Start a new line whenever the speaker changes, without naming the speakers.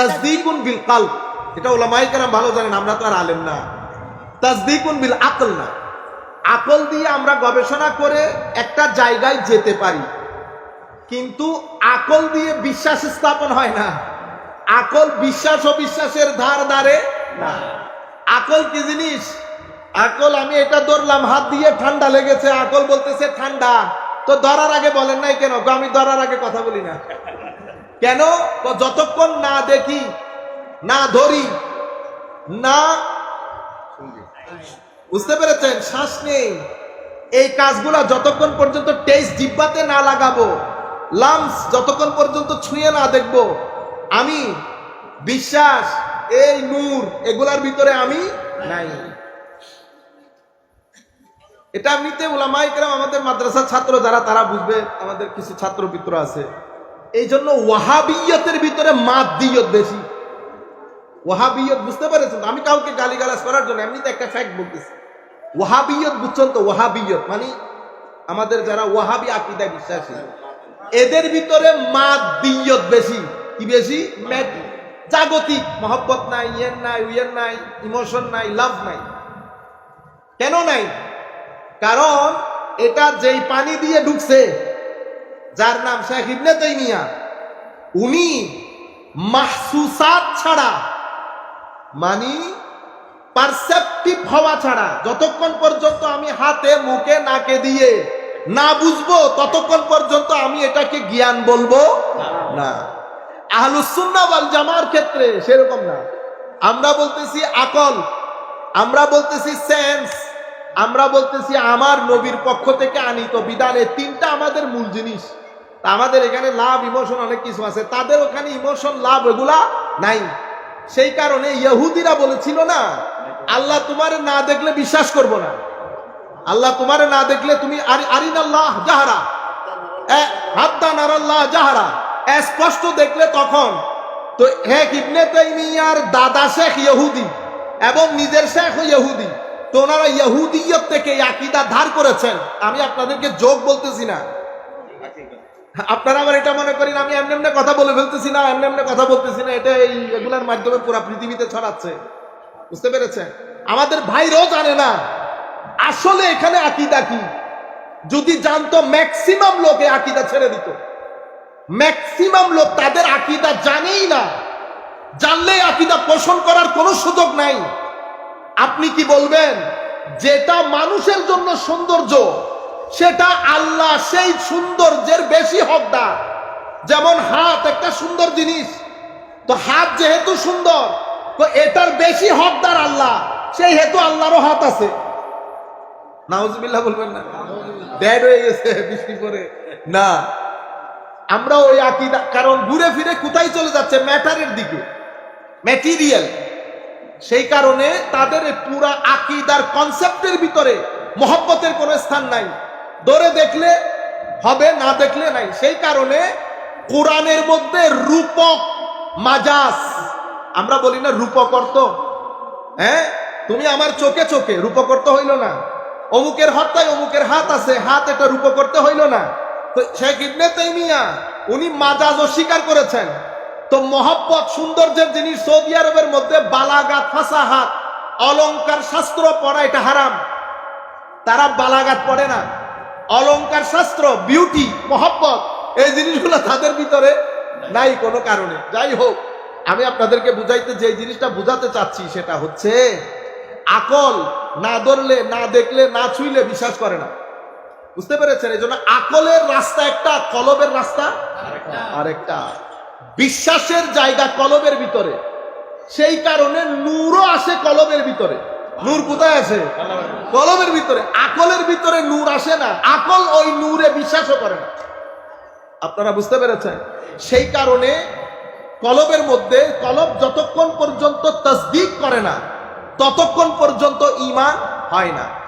তাজদিকুন বিল কাল এটা ওলামাই কেরাম ভালো জানেন, আমরা তো আর আলেম না। তাজদিকুন বিল আকল না। আকল দিয়ে আমরা গবেষণা করে একটা জায়গায় যেতে পারি। কিন্তু আকল দিয়ে বিশ্বাস স্থাপন হয় না। আকল বিশ্বাস অবিশ্বাসের ধার ধারে না। আকল কি জিনিস? আকল, আমি এটা ধরলাম, হাত দিয়ে ঠান্ডা লেগেছে। আকল বলতেছে, ঠান্ডা। তো ধরার আগে বলেন নাই কেন? আমি ধরার আগে কথা বলি না। কেন? যতক্ষণ না দেখি, না ধরি, না বুঝতে পেরেছেন? শ্বাস নেই। এই কাজগুলা যতক্ষণ পর্যন্ত টেস্ট জিব্বাতে না লাগাবো লামস যতক্ষণ পর্যন্ত ছুঁয়ে না দেখব, আমি বিশ্বাস, এই নূর এগুলার ভিতরে আমি নাই। এটা এমনিতে ওলামাইকরাম আমাদের মাদ্রাসার ছাত্র যারা, তারা বুঝবে আমাদের কিছু ছাত্র মিত্র আছে। এই জন্য ওয়াহাবিয়তের ভিতরে মাদ্দিয়ত বেশি। ওয়াহাবিয়ত বুঝতে পেরেছেন? আমি কাউকে গালিগালাজ করার জন্য এমনিতে একটা ফ্যাক্ট বলতেছি। ওয়াহাবিয়ত বুঝছেন তো? ওয়াহাবিয়ত মানে আমাদের যারা ওয়াহাবি আকিদায় বিশ্বাসী, এদের ভিতরে মাদ্দিয়ত বেশি। কি বেশি? জাগতিক। মহব্বত নাই, ইয়ের নাই উইয়ের নাই, ইমোশন নাই, লাভ নাই। কেন নাই? কারণ এটা যেই পানি দিয়ে ঢুকছে যার নাম শেখ ইবনে তাইমিয়া। উনি মাহসুসাত ছাড়া মানি পারসেপটিভ হওয়া ছাড়া, যতক্ষণ পর্যন্ত আমি হাতে, মুখে, নাকে দিয়ে না বুঝব, ততক্ষণ পর্যন্ত আমি এটাকে জ্ঞান বলব না। আহলুসুন্না ওয়াল জামার ক্ষেত্রে সেরকম না। আমরা বলতেছি আকল, আমরা বলতেছি সেন্স আমরা বলতেছি আমার নবীর পক্ষ থেকে আনিত বিধান তিনটা আমাদের মূল জিনিস। আমাদের এখানে লাভ, ইমোশন অনেক কিছু আছে। তাদের ওখানে ইমোশন, লাভ এগুলা নাই। সেই কারণে ইহুদিরা বলেছিল না, আল্লাহ তোমার না দেখলে বিশ্বাস করব না। আল্লাহ তোমার না দেখলে তুমি নারাল্লাহ যাহারা স্পষ্ট দেখলে তখন। তো হে ইবনে তাইমিয়ার দাদা শেখ ইহুদি এবং নিজের শেখ ইহুদি, তো ওনারা ইহুদিয়ত থেকে আকীদা ধার করেছেন। আমি আপনাদেরকে যোগ বলতেছি না। আপনারা আবার এটা মনে করেন, আমি এমনি এমনি কথা বলে ফেলতেছি না, এমনি এমনি কথা বলতেছি না, এটা এই এগুলার মাধ্যমে পুরো পৃথিবীতে ছড়াচ্ছে। বুঝতে পেরেছেন? আমাদের ভাইরাও জানে না, আসলে এখানে আকিদা কি? যদি জানতো ম্যাক্সিমাম লোকে আকিদা ছেড়ে দিত। ম্যাক্সিমাম লোক তাদের আকিদা জানেই না। জানলেই আকিদা পোষণ করার কোনো সুযোগ নাই। আপনি কি বলবেন, যেটা মানুষের জন্য সৌন্দর্য সেটা আল্লাহ সেই সৌন্দর্যের বেশি হকদার। যেমন হাত একটা সুন্দর জিনিস। তো হাত যেহেতু সুন্দর, তো এটার বেশি হকদার আল্লাহ, সেই হেতু আল্লাহরও হাত আছে। নাউজবিল্লাহ বলবেন না? ব্যাড হয়ে গেছে বৃষ্টি পরে না। আমরা ওই আকিদা, কারণ ঘুরে ফিরে কোথায় চলে যাচ্ছে? ম্যাটারের দিকে। ম্যাটেরিয়াল। সেই কারণে তাদের পুরা আকিদার কনসেপ্টের ভিতরে মহব্বতের কোনো স্থান নাই। ধরে দেখলে হবে, না দেখলে নাই। সেই কারণে কোরআনের মধ্যে রূপক মাজাস আমরা বলি না রূপক অর্থ। হ্যাঁ? তুমি আমার চোখে চোখে রূপকর্ত হইল না। অমুকের হত্যায় অমুকের হাত আছে, হাত এটা রূপ করতে হইল না। তো শেখ ইবনে তাইমিয়া, উনি মাজাজ অস্বীকার করেছেন। তো মহব্বত, সৌন্দর্যের জিনিস সৌদি আরবের মধ্যে বালাগাত, ফাসাহাত, অলংকার, শাস্ত্র পড়া এটা হারাম। তারা বালাগাত পড়ে না। অলংকার শাস্ত্র বিউটি মহব্বত, এই জিনিসগুলো তাদের ভিতরে নাই কোনো কারণে। যাই হোক, আমি আপনাদেরকে বুঝাইতে যে জিনিসটা বুঝাতে চাচ্ছি সেটা হচ্ছে, আকল না ধরলে, না দেখলে, না ছুইলে বিশ্বাস করে না। বুঝতে পেরেছেন? এই জন্য আকলের রাস্তা একটা, কলবের রাস্তা আরেকটা। বিশ্বাসের জায়গা কলবের ভিতরে। সেই কারণে নূরও আসে কলবের ভিতরে। নূর কোথায় আছে? কলমের ভিতরে। আকলের ভিতরে নূর আসে না। আকল ওই নূরে বিশ্বাসও করে না। আপনারা বুঝতে পেরেছেন? সেই কারণে কলবের মধ্যে কলব যতক্ষণ পর্যন্ত তসদিক করে না, ততক্ষণ পর্যন্ত ইমান হয় না।